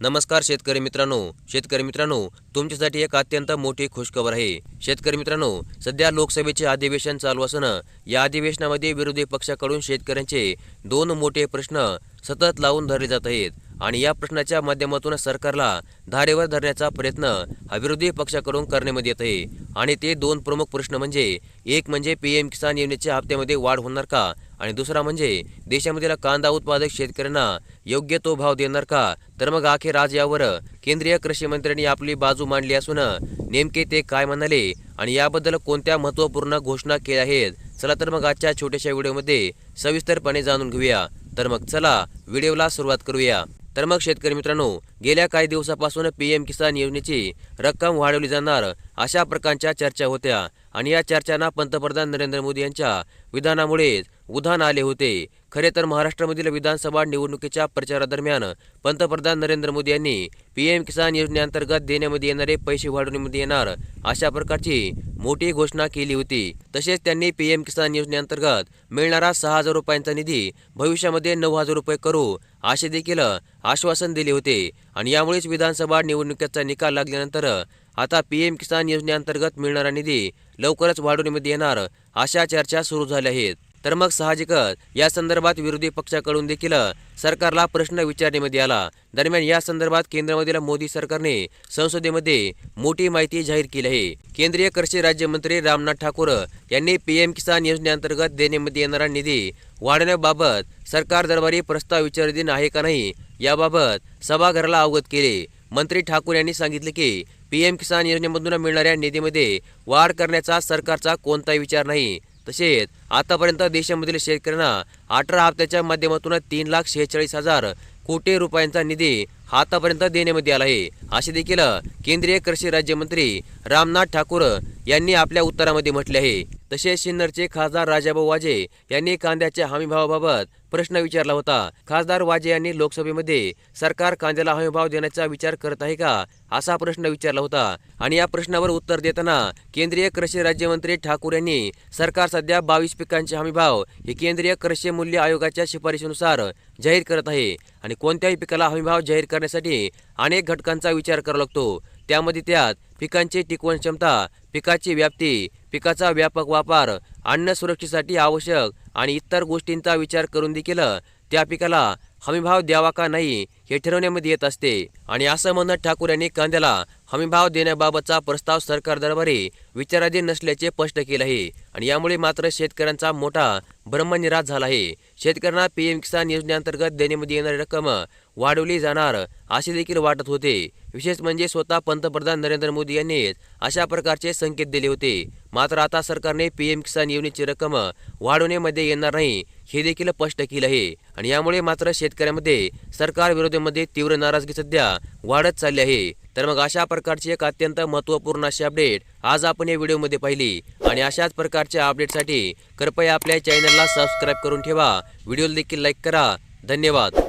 नमस्कार शेतकरी मित्रांनो. शेतकरी मित्रांनो तुमच्यासाठी एक अत्यंत मोठी खुशखबर आहे. शेतकरी मित्रांनो सध्या लोकसभेचे अधिवेशन चालू असून या अधिवेशनामध्ये विरोधी पक्षाकडून शेतकऱ्यांचे दोन मोठे प्रश्न सतत लावून धरले जात आहेत आणि या प्रश्नाच्या माध्यमातून सरकारला धारेवर धरण्याचा प्रयत्न हा विरोधी पक्षाकडून करण्यामध्ये येत आहे. आणि ते दोन प्रमुख प्रश्न म्हणजे एक म्हणजे पी एम किसान योजनेच्या हप्त्यामध्ये वाढ होणार का? आणि दुसरा म्हणजे देशामधील कांदा उत्पादक शेतकऱ्यांना योग्य तो भाव देणार का? तर मग अखेर आज यावर केंद्रीय कृषी मंत्र्यांनी आपली बाजू मांडली असून नेमके ते काय म्हणाले आणि याबद्दल कोणत्या महत्त्वपूर्ण घोषणा केल्या आहेत? चला तर मग आजच्या छोट्याशा व्हिडिओमध्ये सविस्तरपणे जाणून घेऊया. तर मग चला व्हिडिओला सुरुवात करूया. तर मग शेतकरी मित्रांनो गेल्या काही दिवसापासून पीएम किसान योजनेची रक्कम वाढवली जाणार अशा प्रकारच्या चर्चा होत्या. आणि या चर्चांना पंतप्रधान नरेंद्र मोदी यांच्या विधानामुळेच उधाण आले होते. खरे तर महाराष्ट्रामधील विधानसभा निवडणुकीच्या प्रचारादरम्यान पंतप्रधान नरेंद्र मोदी यांनी पी एम किसान योजनेअंतर्गत देण्यामध्ये येणारे पैसे वाढवण्यामध्ये येणार अशा प्रकारची मोठी घोषणा केली होती. तसेच त्यांनी पी एम किसान योजनेअंतर्गत मिळणारा सहा हजार रुपयांचा निधी भविष्यामध्ये नऊ हजार रुपये करू असे देखील आश्वासन दिले होते. आणि यामुळेच विधानसभा निवडणुकीचा निकाल लागल्यानंतर आता पी एम किसान योजनेअंतर्गत मिळणारा निधी लवकरच वाढवण्यामध्ये येणार. अशा चर्चा सुरू झाल्या आहेत. तर मग साहजिकच या संदर्भात विरोधी पक्षाकडून देखील सरकारला प्रश्न विचारण्यामध्ये आला. दरम्यान या संदर्भात केंद्रामधील मोदी सरकारने संसदेमध्ये मोठी माहिती जाहीर केली आहे. केंद्रीय कृषी राज्यमंत्री रामनाथ ठाकूर यांनी पीएम किसान योजनेअंतर्गत देण्यामध्ये येणारा निधी वाढवण्याबाबत सरकार दरबारी प्रस्ताव विचाराधीन आहे का नाही याबाबत सभागृहाला अवगत केले. मंत्री ठाकूर यांनी सांगितले की पीएम किसान योजनेमधून मिळणाऱ्या निधीमध्ये वाढ करण्याचा सरकारचा कोणताही विचार नाही. तसेच आतापर्यंत देशामधील शेतकऱ्यांना अठरा हप्त्याच्या माध्यमातून तीन लाख शेहेचाळीस हजार कोटी रुपयांचा निधी आतापर्यंत देण्यामध्ये आला आहे. असे देखील केंद्रीय कृषी राज्यमंत्री रामनाथ ठाकूर यांनी आपल्या उत्तरामध्ये म्हटले आहे. तसेच सिन्नरचे खासदार राजाभाऊ वाजे यांनी कांद्याच्या हमीभावाबाबत प्रश्न विचारला होता. खासदार वाजे यांनी लोकसभेमध्ये सरकार कांद्याला हमीभाव देण्याचा विचार करत आहे का असा प्रश्न विचारला होता. आणि या प्रश्नावर उत्तर देताना केंद्रीय कृषी राज्यमंत्री ठाकूर यांनी सरकार सध्या बावीस पिकांचे हमीभाव हे केंद्रीय कृषी मूल्य आयोगाच्या शिफारशीनुसार जाहीर करत आहे. आणि कोणत्याही पिकाला हमीभाव जाहीर करण्यासाठी अनेक घटकांचा विचार करावा लागतो. त्यामध्ये त्यात पिकांची टिकवण क्षमता पिकाची व्याप्ती पिकाचा व्यापक वापर अन्न सुरक्षेसाठी आवश्यक आणि इतर गोष्टींचा विचार करून देखील त्या पिकाला हमीभाव द्यावा का नाही हे ठरवण्यामध्ये येत असते. आणि असं म्हणत ठाकूर यांनी कांद्याला हमीभाव देण्याबाबतचा प्रस्ताव सरकार दरबारी विचाराधीन नसल्याचे स्पष्ट केले आहे. आणि यामुळे मात्र शेतकऱ्यांचा मोठा ब्रह्मनिराश झाला आहे. शेतकऱ्यांना पीएम किसान योजनेअंतर्गत देण्यामध्ये येणारी रक्कम वाढवली जाणार असे देखील वाटत होते. विशेष म्हणजे स्वतः पंतप्रधान नरेंद्र मोदी यांनीच अशा प्रकारचे संकेत दिले होते. मात्र आता सरकारने पीएम किसान योजनेची रक्कम वाढवण्यामध्ये येणार नाही हे देखील स्पष्ट केलं आहे. आणि यामुळे मात्र शेतकऱ्यांमध्ये सरकार विरोधामध्ये तीव्र नाराजगी सध्या वाढत चालली आहे. तर मग अशा प्रकारची एक अत्यंत महत्त्वपूर्ण अशी अपडेट आज आपण या व्हिडिओमध्ये पाहिली. आणि अशाच प्रकारच्या अपडेटसाठी कृपया आपल्या चॅनलला सबस्क्राईब करून ठेवा. व्हिडिओला देखील लाईक करा. धन्यवाद.